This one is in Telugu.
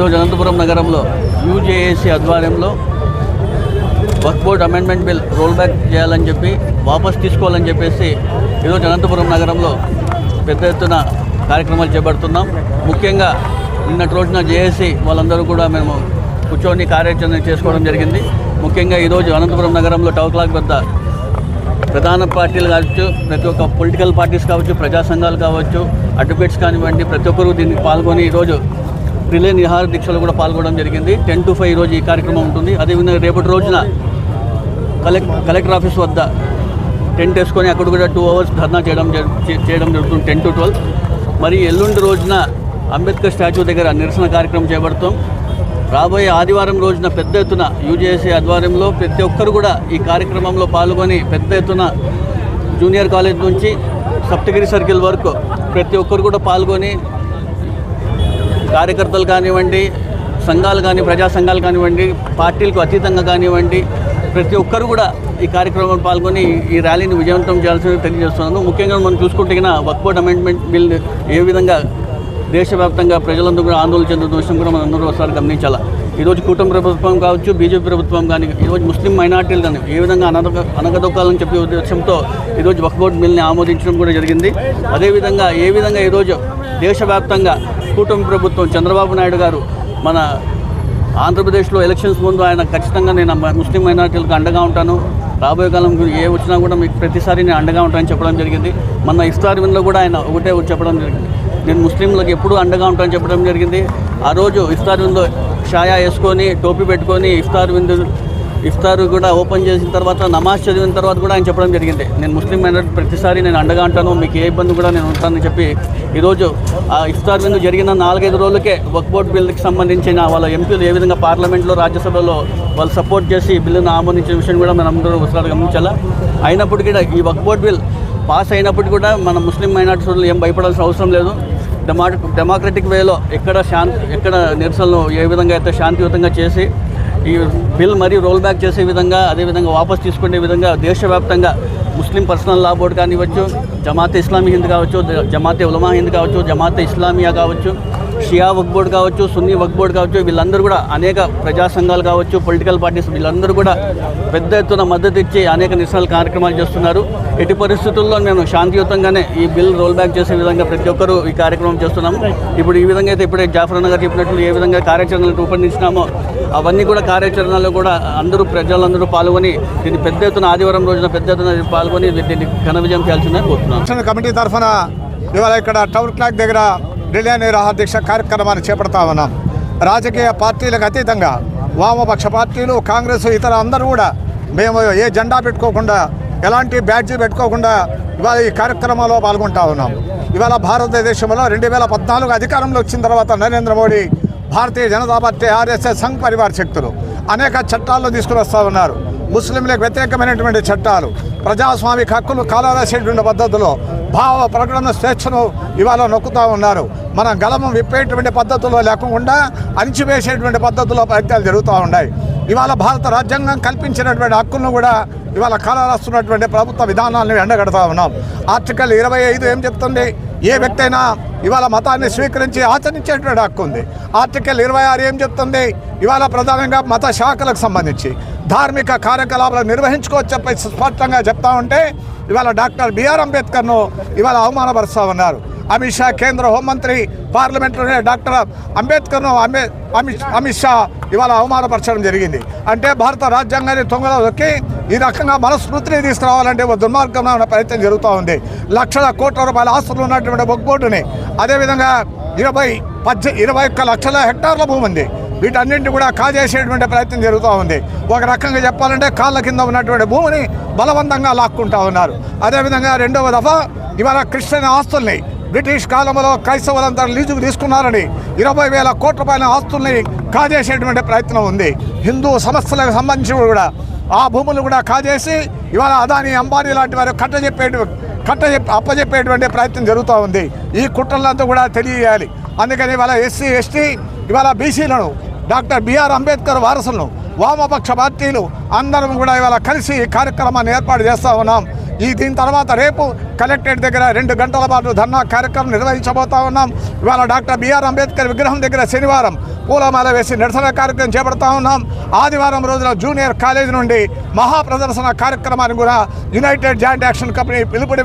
ఈరోజు అనంతపురం నగరంలో యూజేఏసీ ఆధ్వర్యంలో work board amendment bill roll back చేయాలని చెప్పి వాపస్ తీసుకోవాలని చెప్పేసి ఈరోజు అనంతపురం నగరంలో పెద్ద ఎత్తున కార్యక్రమాలు చేపడుతున్నాం. ముఖ్యంగా నిన్నటి రోజున జేఏసీ వాళ్ళందరూ కూడా మేము కూర్చొని కార్యాచరణ చేసుకోవడం జరిగింది. ముఖ్యంగా ఈరోజు అనంతపురం నగరంలో టౌ క్లాక్ వద్ద ప్రధాన పార్టీలు కావచ్చు ప్రతి ఒక్క పొలిటికల్ పార్టీస్ కావచ్చు ప్రజా సంఘాలు కావచ్చు అడ్వకేట్స్ కానివ్వండి ప్రతి ఒక్కరూ దీనికి పాల్గొని ఈరోజు రిలే నిహార దీక్షలో కూడా పాల్గొనడం జరిగింది. టెన్ టు ఫైవ్ ఈరోజు ఈ కార్యక్రమం ఉంటుంది. అదేవిధంగా రేపటి రోజున కలెక్ట్ కలెక్టర్ ఆఫీస్ వద్ద టెంట్ వేసుకొని అక్కడ కూడా టూ అవర్స్ ధర్నా చేయడం జరు- చేయడం జరుగుతుంది టెన్ టు ట్వెల్వ్. మరి ఎల్లుండి రోజున అంబేద్కర్ స్టాచ్యూ దగ్గర నిరసన కార్యక్రమం చేపడతాం. రాబోయే ఆదివారం రోజున పెద్ద ఎత్తున యూజేసీ ఆధ్వర్యంలో ప్రతి ఒక్కరు కూడా ఈ కార్యక్రమంలో పాల్గొని పెద్ద ఎత్తున జూనియర్ కాలేజ్ నుంచి సప్తగిరి సర్కిల్ వరకు ప్రతి ఒక్కరు కూడా పాల్గొని కార్యకర్తలు కానివ్వండి సంఘాలు కానీ ప్రజా సంఘాలు కానివ్వండి పార్టీలకు అతీతంగా కానివ్వండి ప్రతి ఒక్కరు కూడా ఈ కార్యక్రమంలో పాల్గొని ఈ ర్యాలీని విజయవంతం చేయాల్సింది తెలియజేస్తున్నాను. ముఖ్యంగా మనం చూసుకుంటే వక్బోర్డ్ అమెండ్మెంట్ బిల్ ఏ విధంగా దేశవ్యాప్తంగా ప్రజలందరూ కూడా ఆందోళన చెందుతున్న విషయం కూడా మనం అందరూ ఒకసారి గమనించాలి? ఈరోజు కూటమి ప్రభుత్వం కావచ్చు బీజేపీ ప్రభుత్వం కానీ ఈరోజు ముస్లిం మైనార్టీలు కానీ ఏ విధంగా అనగ అనగదొక్కాలని చెప్పే ఉద్దేశంతో ఈరోజు వక్బోర్డ్ బిల్ని ఆమోదించడం కూడా జరిగింది. అదేవిధంగా ఏ విధంగా ఈరోజు దేశవ్యాప్తంగా కూటమి ప్రభుత్వం చంద్రబాబు నాయుడు గారు మన ఆంధ్రప్రదేశ్లో ఎలక్షన్స్ ముందు ఆయన ఖచ్చితంగా నేను ముస్లిం మైనార్టీలకు అండగా ఉంటాను. రాబోయే కాలం ఏ వచ్చినా కూడా మీకు ప్రతిసారి నేను అండగా ఉంటానని చెప్పడం జరిగింది. మన ఇఫ్తార్ విందులో కూడా ఆయన ఒకటే చెప్పడం జరిగింది. నేను ముస్లింలకు ఎప్పుడూ అండగా ఉంటానని చెప్పడం జరిగింది. ఆ రోజు ఇఫ్తార్ షాయా వేసుకొని టోపీ పెట్టుకొని ఇఫ్తార్ విందు ఇఫ్తార్ కూడా ఓపెన్ చేసిన తర్వాత నమాజ్ చదివిన తర్వాత కూడా ఆయన చెప్పడం జరిగింది. నేను ముస్లిం మైనార్టీ ప్రతిసారి నేను అండగా ఉంటాను మీకు ఏ ఇబ్బంది కూడా నేను ఉంటానని చెప్పి ఈరోజు ఆ ఇఫ్తార్ విందు జరిగిన నాలుగైదు రోజులకే వక్బోట్ బిల్కి సంబంధించిన వాళ్ళ ఎంపీలు ఏ విధంగా పార్లమెంట్లో రాజ్యసభలో వాళ్ళు సపోర్ట్ చేసి బిల్లును ఆమోదించిన విషయం కూడా మనం అందరూ ఒకసారి గమనించాలా? అయినప్పటికీ కూడా ఈ వక్బోట్ బిల్ పాస్ అయినప్పటికీ కూడా మన ముస్లిం మైనార్టీ ఏం భయపడాల్సిన అవసరం లేదు. డెమా డెమోక్రటిక్ వేలో ఎక్కడ శాంతి ఎక్కడ నిరసనలు ఏ విధంగా అయితే శాంతియుతంగా చేసి ఈ బిల్ మరీ రోల్ బ్యాక్ చేసే విధంగా అదేవిధంగా వాపస్ తీసుకునే విధంగా దేశవ్యాప్తంగా ముస్లిం పర్సనల్ లా బోర్డు కానివ్వచ్చు జమాతే ఇస్లామీ హింద్ కావచ్చు జమాతే ఉలమా హింద్ కావచ్చు జమాతే ఇస్లామియా కావచ్చు షియా వక్ బోర్డు కావచ్చు సున్నీ వక్ బోర్డు కావచ్చు వీళ్ళందరూ కూడా అనేక ప్రజా సంఘాలు కావచ్చు పొలిటికల్ పార్టీస్ వీళ్ళందరూ కూడా పెద్ద ఎత్తున మద్దతు ఇచ్చి అనేక నిరసనల కార్యక్రమాలు చేస్తున్నారు. ఎట్టి పరిస్థితుల్లో నేను శాంతియుతంగానే ఈ బిల్ రోల్ బ్యాక్ చేసే విధంగా ప్రతి ఒక్కరూ ఈ కార్యక్రమం చేస్తున్నాము. ఇప్పుడు ఈ విధంగా అయితే ఇప్పుడే జాఫర్ గారు చెప్పినట్లు ఏ విధంగా కార్యాచరణలు రూపొందించినామో అవన్నీ కూడా కార్యాచరణలో కూడా అందరూ ప్రజలందరూ పాల్గొని దీన్ని పెద్ద ఎత్తున ఆదివారం రోజున పెద్ద ఎత్తున పాల్గొని దీన్ని ఘన విజయం చేయాల్సిందని కోరుతున్నాను. కమిటీ తరఫున ఇవాళ ఇక్కడ టౌన్ క్లాక్ దగ్గర ఢిల్లీ నిరాహారదీక్ష కార్యక్రమాన్ని చేపడతా ఉన్నాం. రాజకీయ పార్టీలకు అతీతంగా వామపక్ష పార్టీలు కాంగ్రెస్ ఇతర అందరూ కూడా మేము ఏ జెండా పెట్టుకోకుండా ఎలాంటి బ్యాడ్జీ పెట్టుకోకుండా ఇవాళ ఈ కార్యక్రమంలో పాల్గొంటా ఉన్నాం. ఇవాళ భారతదేశంలో రెండు వేల పద్నాలుగు అధికారంలో వచ్చిన తర్వాత నరేంద్ర మోడీ భారతీయ జనతా పార్టీ ఆర్ఎస్ఎస్ సంఘ్ పరివార శక్తులు అనేక చట్టాలను తీసుకుని వస్తూ ఉన్నారు. ముస్లింలకు వ్యతిరేకమైనటువంటి చట్టాలు ప్రజాస్వామిక హక్కులు కాలరాసేటువంటి పద్ధతిలో భావ ప్రకటన స్వేచ్ఛను ఇవాళ నొక్కుతూ ఉన్నారు. మన గలము విప్పేటువంటి పద్ధతుల్లో లేకుండా అణిచివేసేటువంటి పద్ధతుల్లో ప్రయత్నాలు జరుగుతూ ఉన్నాయి. ఇవాళ భారత రాజ్యాంగం కల్పించినటువంటి హక్కులను కూడా ఇవాళ కాలరాస్తున్నటువంటి ప్రభుత్వ విధానాలను ఎండగడతా ఉన్నాం. ఆర్టికల్ ఇరవై ఐదు ఏం చెప్తుంది? ఏ వ్యక్తి అయినా ఇవాళ మతాన్ని స్వీకరించి ఆచరించేటువంటి హక్కు ఉంది. ఆర్టికల్ ఇరవై ఆరు ఏం చెప్తుంది? ఇవాళ ప్రధానంగా మత శాఖలకు సంబంధించి ధార్మిక కార్యకలాపాలు నిర్వహించుకోవచ్చు చెప్పి స్పష్టంగా చెప్తా ఉంటే ఇవాళ డాక్టర్ బిఆర్ అంబేద్కర్ను ఇవాళ అవమానపరుస్తూ ఉన్నారు అమిత్ షా కేంద్ర హోంమంత్రి పార్లమెంట్లోనే డాక్టర్ అంబేద్కర్ను అంబే అమిత్ అమిత్ షా ఇవాళ అవమానపరచడం జరిగింది. అంటే భారత రాజ్యాంగాన్ని తొంగలో దొక్కి ఈ రకంగా మనస్మృతిని తీసుకురావాలంటే ఒక ఉన్న ప్రయత్నం జరుగుతూ ఉంది. లక్షల కోట్ల రూపాయల ఆస్తులు ఉన్నటువంటి బొగ్బోర్డుని అదేవిధంగా ఇరవై పద్దె ఇరవై ఒక్క లక్షల హెక్టార్ల భూమి ఉంది వీటన్నింటి కూడా కాజేసేటువంటి ప్రయత్నం జరుగుతూ ఉంది. ఒక రకంగా చెప్పాలంటే కాళ్ళ కింద ఉన్నటువంటి భూమిని బలవంతంగా లాక్కుంటా ఉన్నారు. అదేవిధంగా రెండవ దఫా ఇవాళ క్రిస్టియన్ ఆస్తుల్ని బ్రిటిష్ కాలంలో క్రైస్తవులంతా లీజుకు తీసుకున్నారని ఇరవై వేల కోట్ల రూపాయల ఆస్తుల్ని కాజేసేటువంటి ప్రయత్నం ఉంది. హిందూ సమస్యలకు సంబంధించి కూడా ఆ భూములు కూడా కాజేసి ఇవాళ అదాని అంబానీ లాంటి వారు కట్టజెప్పేటు కట్ట అప్పజెప్పేటువంటి ప్రయత్నం జరుగుతూ ఉంది. ఈ కుట్రలంతా కూడా తెలియజేయాలి. అందుకని ఇవాళ ఎస్సీ ఎస్టీ ఇవాళ బీసీలను డాక్టర్ బిఆర్ అంబేద్కర్ వారసులను వామపక్ష పార్టీలు అందరం కూడా ఇవాళ కలిసి ఈ కార్యక్రమాన్ని ఏర్పాటు చేస్తూ ఉన్నాం. ఈ దీని తర్వాత రేపు కలెక్టరేట్ దగ్గర రెండు గంటల పాటు ధర్నా కార్యక్రమం నిర్వహించబోతా ఉన్నాం. ఇవాళ డాక్టర్ బిఆర్ అంబేద్కర్ విగ్రహం దగ్గర శనివారం పూలమాల వేసి నిరసన కార్యక్రమం చేపడతా ఉన్నాం. ఆదివారం రోజున జూనియర్ కాలేజీ నుండి మహా ప్రదర్శన కార్యక్రమాన్ని కూడా యునైటెడ్ జాయింట్ యాక్షన్ కంపెనీ పిలుపుని